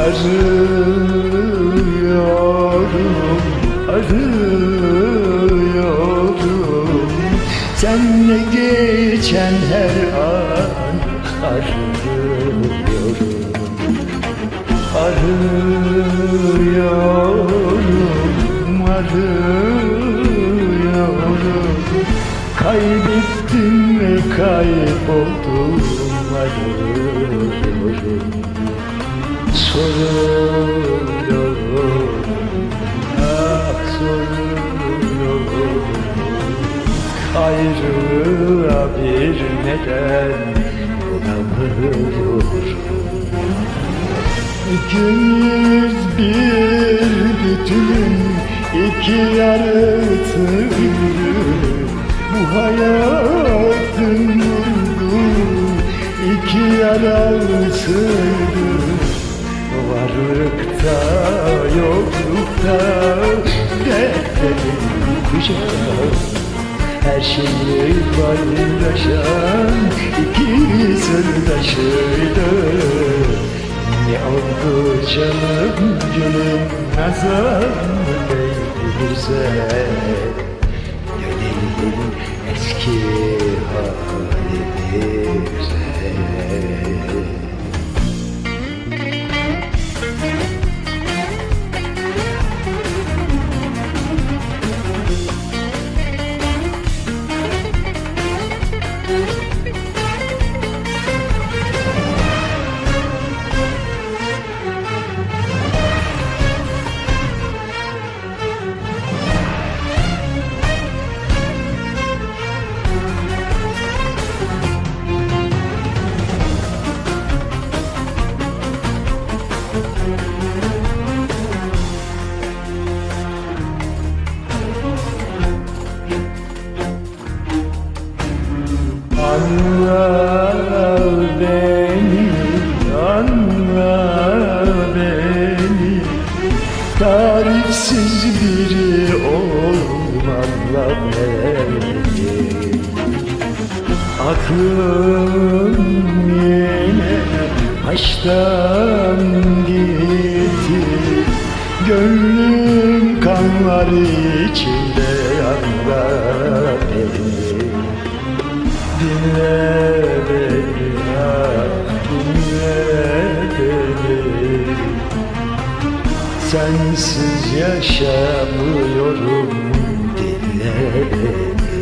Arıyorum, arıyorum Senle geçen her an arıyorum Arıyorum, arıyorum Kaybettim ve kayboldum arıyorum Soruyorum, ah soruyorum Ayrılığa bir neden. Bulamıyorum İkimiz bir bütün iki yarısı Bu hayatın vurdu. İki yarasıydı Varlıkta yoklukta dertlerin kucağı her şeyi paylaşan iki sırdaşıydı. Ne oldu canım gülüm nazar değdi bize Dönelim eski Tarifsiz biri olmanla beni. Aklım yine baştan gitti Gönlüm kanlar içinde yandı beni. Dinle beni, dinle beni. Sensiz yaşamıyorum, dinle beni.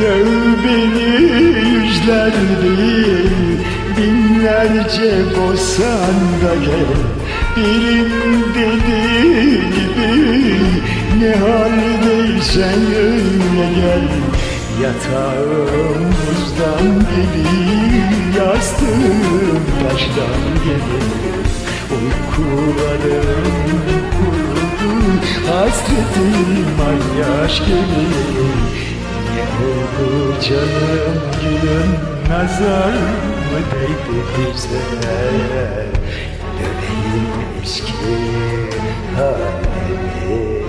Döv beni yüzler değil, binlerce bozsan da gel Birim dediği gibi. Ne haldeysen öyle gel. Yatağım buzdan gelir, yastığım taştan gelir Uykularım kurudu, hasretim ay yaş gelir Oldu canım gülüm, nazar mı değdi bize? Dönelim eski halimize